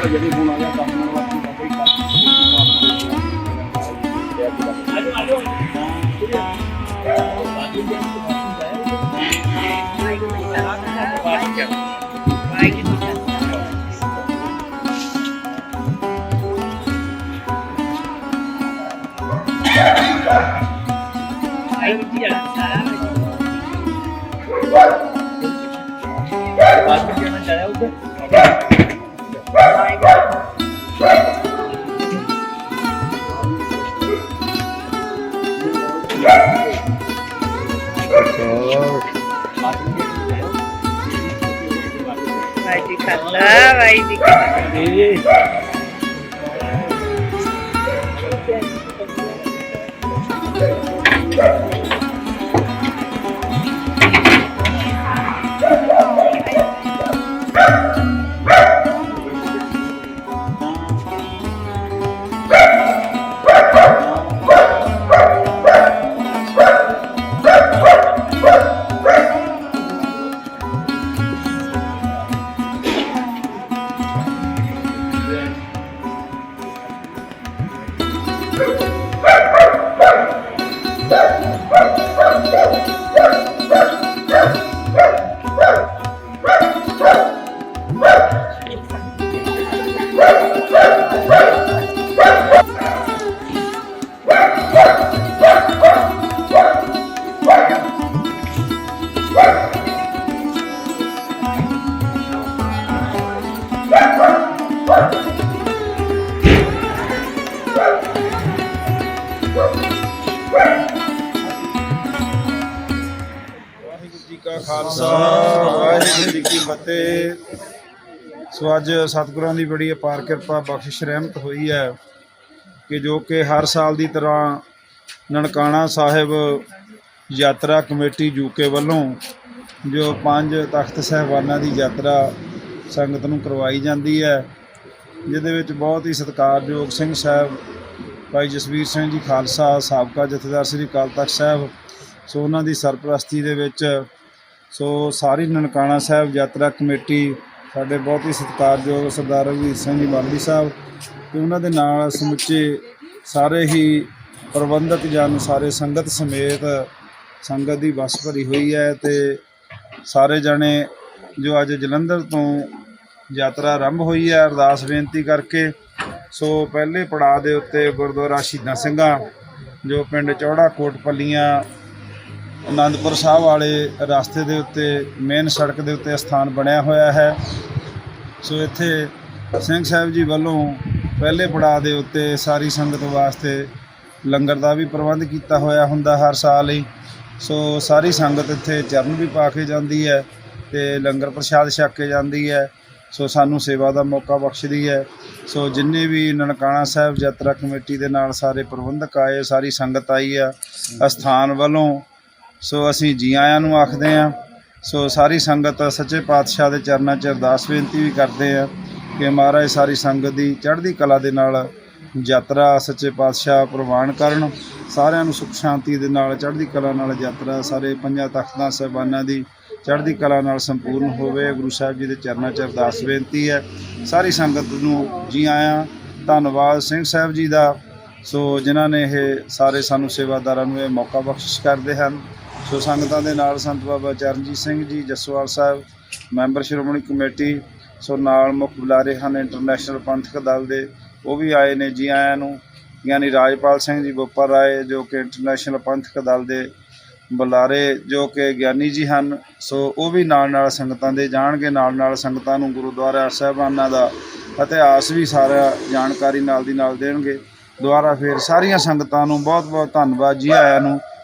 Sir ਜਿਹੜੀ ਹੁਣ ਆ ਗਿਆ ਕੰਮ ਨਾਲ ਜੀ ਵਾਹਿਗੁਰੂ ਜੀ ਕਾ ਖਾਲਸਾ ਵਾਹਿਗੁਰੂ ਜੀ ਕੀ ਫਤਿਹ ਵਾਹਿਗੁਰੂ ਜੀ ਕਾ ਖਾਲਸਾ, ਵਾਹਿਗੁਰੂ ਜੀ ਕੀ ਫਤਿਹ। ਸੋ ਅੱਜ ਸਤਿਗੁਰਾਂ ਦੀ ਬੜੀ ਅਪਾਰ ਕਿਰਪਾ ਬਖਸ਼ਿਸ਼ ਰਹਿਮਤ ਹੋਈ ਹੈ ਕਿ ਜੋ ਕਿ ਹਰ ਸਾਲ ਦੀ ਤਰ੍ਹਾਂ ਨਨਕਾਣਾ ਸਾਹਿਬ ਯਾਤਰਾ ਕਮੇਟੀ ਯੂਕੇ ਵੱਲੋਂ ਜੋ ਪੰਜ ਤਖਤ ਸਹਿਬਾਨਾਂ ਦੀ ਯਾਤਰਾ ਸੰਗਤ ਨੂੰ ਕਰਵਾਈ ਜਾਂਦੀ ਹੈ, ਜਿਹਦੇ ਵਿੱਚ ਬਹੁਤ ਹੀ ਸਤਿਕਾਰਯੋਗ ਸਿੰਘ ਸਾਹਿਬ, ਭਾਈ ਜਸਵੀਰ ਸਿੰਘ ਜੀ ਖਾਲਸਾ, ਸਾਬਕਾ ਜਥੇਦਾਰ ਸ੍ਰੀ ਅਕਾਲ ਤਖਤ ਸਾਹਿਬ, ਸੋ ਉਹਨਾਂ ਦੀ ਸਰਪ੍ਰਸਤੀ ਦੇ ਵਿੱਚ ਸੋ ਸਾਰੀ ਨਨਕਾਣਾ ਸਾਹਿਬ ਯਾਤਰਾ ਕਮੇਟੀ ਸਾਡੇ ਬਹੁਤ ਹੀ ਸਤਿਕਾਰਯੋਗ ਸਰਦਾਰ ਰਘਵੀਰ ਸਿੰਘ ਜੀ ਬਾਲੀ ਸਾਹਿਬ ਤੇ ਉਹਨਾਂ ਦੇ ਨਾਲ ਸਮੁੱਚੇ ਸਾਰੇ ਹੀ ਪ੍ਰਬੰਧਕ ਜਨ ਸਾਰੇ ਸੰਗਤ ਸਮੇਤ ਸੰਗਤ ਦੀ ਬੱਸ ਭਰੀ ਹੋਈ ਹੈ ਤੇ ਸਾਰੇ ਜਣੇ ਜੋ ਅੱਜ ਜਲੰਧਰ ਤੋਂ ਯਾਤਰਾ ਆਰੰਭ ਹੋਈ ਹੈ, ਅਰਦਾਸ ਬੇਨਤੀ ਕਰਕੇ, ਸੋ ਪਹਿਲੇ ਪੜਾਅ ਦੇ ਉੱਤੇ ਗੁਰਦੁਆਰਾ ਸ਼ਹੀਦਾਂ ਸਿੰਘਾਂ, ਜੋ ਪਿੰਡ ਚੌੜਾ ਕੋਟ ਪੱਲੀਆਂ ਆਨੰਦਪੁਰ ਸਾਹਿਬ ਵਾਲੇ ਰਸਤੇ ਦੇ ਉੱਤੇ ਮੇਨ ਸੜਕ ਦੇ ਉੱਤੇ ਸਥਾਨ ਬਣਿਆ ਹੋਇਆ ਹੈ। ਸੋ ਇੱਥੇ ਸਿੰਘ ਸਾਹਿਬ ਜੀ ਵੱਲੋਂ ਪਹਿਲੇ ਪੜਾਅ ਦੇ ਉੱਤੇ ਸਾਰੀ ਸੰਗਤ ਵਾਸਤੇ ਲੰਗਰ ਦਾ ਵੀ ਪ੍ਰਬੰਧ ਕੀਤਾ ਹੋਇਆ ਹੁੰਦਾ ਹਰ ਸਾਲ ਹੀ। ਸੋ ਸਾਰੀ ਸੰਗਤ ਇੱਥੇ ਚਰਨ ਵੀ ਪਾ ਕੇ ਜਾਂਦੀ ਹੈ ਤੇ ਲੰਗਰ ਪ੍ਰਸ਼ਾਦ ਛਕ ਕੇ ਜਾਂਦੀ ਹੈ। ਸੋ ਸਾਨੂੰ ਸੇਵਾ ਦਾ ਮੌਕਾ ਬਖਸ਼ਦੀ ਹੈ। ਸੋ ਜਿੰਨੇ ਵੀ ਨਨਕਾਣਾ ਸਾਹਿਬ ਯਾਤਰਾ ਕਮੇਟੀ ਦੇ ਨਾਲ ਸਾਰੇ ਪ੍ਰਬੰਧਕ ਆਏ ਸਾਰੀ ਸੰਗਤ ਆਈ ਆ। ਅਸਥਾਨ ਵੱਲੋਂ ਸੋ ਅਸੀਂ ਜੀ ਆਇਆਂ ਨੂੰ ਆਖਦੇ ਹਾਂ, ਸੋ ਸਾਰੀ ਸੰਗਤ ਸੱਚੇ ਪਾਤਸ਼ਾਹ ਦੇ ਚਰਨਾਂ 'ਚ ਅਰਦਾਸ ਬੇਨਤੀ ਵੀ ਕਰਦੇ ਆ ਕਿ ਮਹਾਰਾਜ ਸਾਰੀ ਸੰਗਤ ਦੀ ਚੜ੍ਹਦੀ ਕਲਾ ਦੇ ਨਾਲ ਯਾਤਰਾ ਸੱਚੇ ਪਾਤਸ਼ਾਹ ਪ੍ਰਵਾਨ ਕਰਨ, ਸਾਰਿਆਂ ਨੂੰ ਸੁਖ ਸ਼ਾਂਤੀ ਦੇ ਨਾਲ ਚੜ੍ਹਦੀ ਕਲਾ ਨਾਲ ਯਾਤਰਾ, ਸਾਰੇ ਪੰਜਾਂ ਤਖਤਾਂ ਸਾਹਿਬਾਨਾਂ ਦੀ ਚੜ੍ਹਦੀ ਕਲਾ ਨਾਲ ਸੰਪੂਰਨ ਹੋਵੇ। ਗੁਰੂ ਸਾਹਿਬ ਜੀ ਦੇ ਚਰਨਾਂ 'ਚ ਅਰਦਾਸ ਬੇਨਤੀ ਹੈ। ਸਾਰੀ ਸੰਗਤ ਨੂੰ ਜੀ ਆਇਆਂ, ਧੰਨਵਾਦ ਸਿੰਘ ਸਾਹਿਬ ਜੀ ਦਾ। ਸੋ ਜਿਨ੍ਹਾਂ ਨੇ ਇਹ ਸਾਰੇ ਸਾਨੂੰ ਸੇਵਾਦਾਰਾਂ ਨੂੰ ਇਹ ਮੌਕਾ ਬਖਸ਼ਿਸ਼ ਕਰਦੇ ਹਨ। ਸੋ ਸੰਗਤਾਂ ਦੇ ਨਾਲ ਸੰਤ ਬਾਬਾ ਚਰਨਜੀਤ ਸਿੰਘ ਜੀ, ਜਸਵਾਲ ਸਾਹਿਬ, ਮੈਂਬਰ ਸ਼੍ਰੋਮਣੀ ਕਮੇਟੀ, ਸੋ ਨਾਲ ਮੁੱਖ ਬੁਲਾਰੇ ਹਨ ਇੰਟਰਨੈਸ਼ਨਲ ਪੰਥਕ ਦਲ ਦੇ, ਉਹ ਵੀ ਆਏ ਨੇ ਜੀ ਆਇਆਂ ਨੂੰ, ਯਾਨੀ ਰਾਜਪਾਲ ਸਿੰਘ ਜੀ ਬੋਪਰ ਰਾਏ ਜੋ ਕਿ ਇੰਟਰਨੈਸ਼ਨਲ ਪੰਥਕ ਦਲ ਦੇ ਬੁਲਾਰੇ ਜੋ ਕਿ ਗਿਆਨੀ ਜੀ ਹਨ, ਸੋ ਉਹ ਵੀ ਨਾਲ ਨਾਲ ਸੰਗਤਾਂ ਦੇ ਜਾਣਗੇ ਨਾਲ ਨਾਲ ਸੰਗਤਾਂ ਨੂੰ ਗੁਰਦੁਆਰਾ ਸਾਹਿਬਾਨਾਂ ਦਾ ਇਤਿਹਾਸ ਵੀ ਸਾਰਾ ਜਾਣਕਾਰੀ ਨਾਲ ਦੀ ਨਾਲ ਦੇਣਗੇ। ਦੁਆਰਾ ਫੇਰ ਸਾਰੀਆਂ ਸੰਗਤਾਂ ਨੂੰ ਬਹੁਤ ਬਹੁਤ ਧੰਨਵਾਦ ਜੀ ਆਇਆਂ ਨੂੰ